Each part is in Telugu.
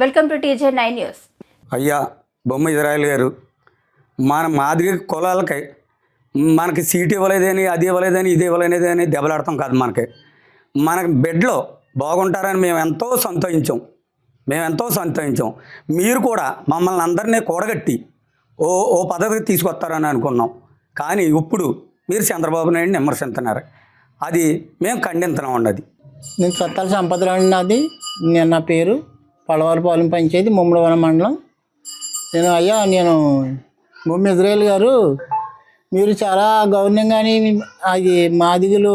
Welcome to TJ nine news. అయ్యా బొమ్మ ఇజ్రాయల్ గారు మన మాదిగ కులాలకి మనకి సీట్ ఇవ్వలేదని అది ఇవ్వలేదని ఇది ఇవ్వలేదని దెబ్బలాడతాం కాదు మనకి. మనకి బెడ్లో బాగుంటారని మేము ఎంతో సంతోషించాం. మేము ఎంతో సంతోషించాం. మీరు కూడా మమ్మల్ని అందరినీ కూడగట్టి ఓ ఓ పదవికి తీసుకొస్తారని అనుకున్నాం. కానీ ఇప్పుడు మీరు చంద్రబాబు నాయుడిని విమర్శిస్తున్నారు అది మేము ఖండించడం ఉన్నది నేను సత్తాల సంపదరావు నాది. నేను నా పేరు పడవలపాలెం పంచాయతీ ముమ్మడివరం మండలం. నేను అయ్యా నేను బొమ్మ ఇజ్రాయల్ గారు మీరు చాలా గౌరవంగానే అది మాదిగులు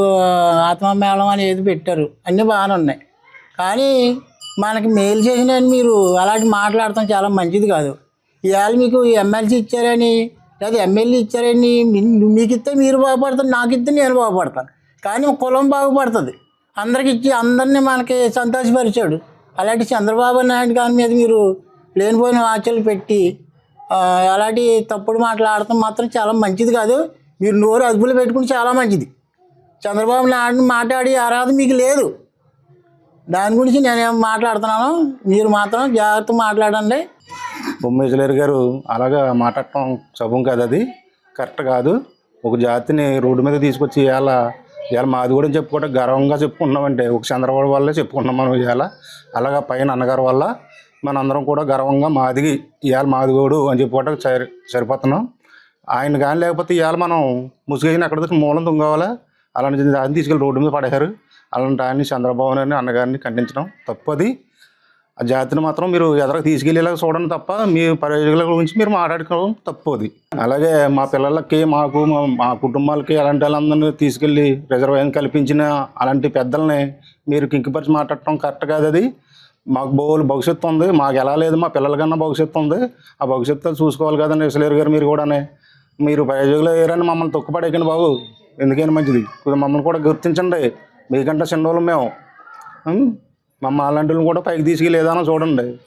ఆత్మమేళం అని ఏది పెట్టారు. అన్నీ బాగానే ఉన్నాయి. కానీ మనకి మేలు చేసిన మీరు అలాంటి మాట్లాడటం చాలా మంచిది కాదు. ఇవాళ మీకు ఎమ్మెల్సీ ఇచ్చారని లేదా ఎమ్మెల్యే ఇచ్చారని మీకు ఇస్తే మీరు బాగుపడతారు నాకు ఇస్తే నేను బాగుపడతాను. కానీ కులం బాగుపడుతుంది. అందరికి ఇచ్చి అందరినీ మనకి సంతోషపరిచాడు. అలాంటి చంద్రబాబు నాయుడు గారి మీద మీరు లేనిపోయిన వాచలు పెట్టి అలాంటి తప్పుడు మాట్లాడటం మాత్రం చాలా మంచిది కాదు. మీరు నోరు అదుపులో పెట్టుకుని చాలా మంచిది. చంద్రబాబు నాయుడిని మాట్లాడి అర్హత మీకు లేదు. దాని గురించి నేనేం మాట్లాడుతున్నాను మీరు మాత్రం జాగ్రత్త మాట్లాడండి. బొమ్మేశ్వరి గారు అలాగా మాట్లాడటం శుభం కాదు అది. కరెక్ట్ కాదు. ఒక జాతిని రోడ్డు మీద తీసుకొచ్చి ఇవాళ ఇవాళ మాది కూడా చెప్పుకోవటం గర్వంగా చెప్పుకున్నామంటే ఒక చంద్రబాబు వల్లే చెప్పుకున్నాం మనం ఇవాళ. అలాగా పైన అన్నగారి వల్ల మనందరం కూడా గర్వంగా మాదిగి ఇవాళ మాదిగోడు అని చెప్పుకోవటం సరి సరిపోతున్నాం. ఆయన కానీ లేకపోతే ఇవాళ మనం ముసుగైన అక్కడ మూలం తుంగవాలా అలాంటి దాన్ని తీసుకెళ్ళి రోడ్డు మీద పడేశారు. అలాంటి ఆయన్ని చంద్రబాబు నాయుడిని అన్నగారిని ఖండించడం తప్పది. ఆ జాతిని మాత్రం మీరు ఎదరకు తీసుకెళ్ళేలాగా చూడండి తప్ప మీ ప్రయోజకుల గురించి మీరు మాట్లాడుకోవడం తప్పుది అలాగే మా పిల్లలకి మాకు మా కుటుంబాలకి అలాంటి వాళ్ళందరినీ తీసుకెళ్ళి రిజర్వేషన్ కల్పించిన అలాంటి పెద్దల్ని మీరు కింకిపరిచి మాట్లాడటం కరెక్ట్ కాదు అది. మాకు బోలు భవిష్యత్తు ఉంది. మాకు ఎలా లేదు మా పిల్లలకన్నా భవిష్యత్తు ఉంది. ఆ భవిష్యత్తు చూసుకోవాలి కదండి ఇసలేరు గారు మీరు కూడానే. మీరు ప్రయోజకులు వేరని మమ్మల్ని తొక్కుపడేకండి బాబు. ఎందుకైనా మంచిది. మమ్మల్ని కూడా గుర్తించండి. మీకంటే చిన్నోళ్ళం మేము. మా అలాంటి కూడా పైకి తీసుకెళ్ళి ఏదైనా చూడండి.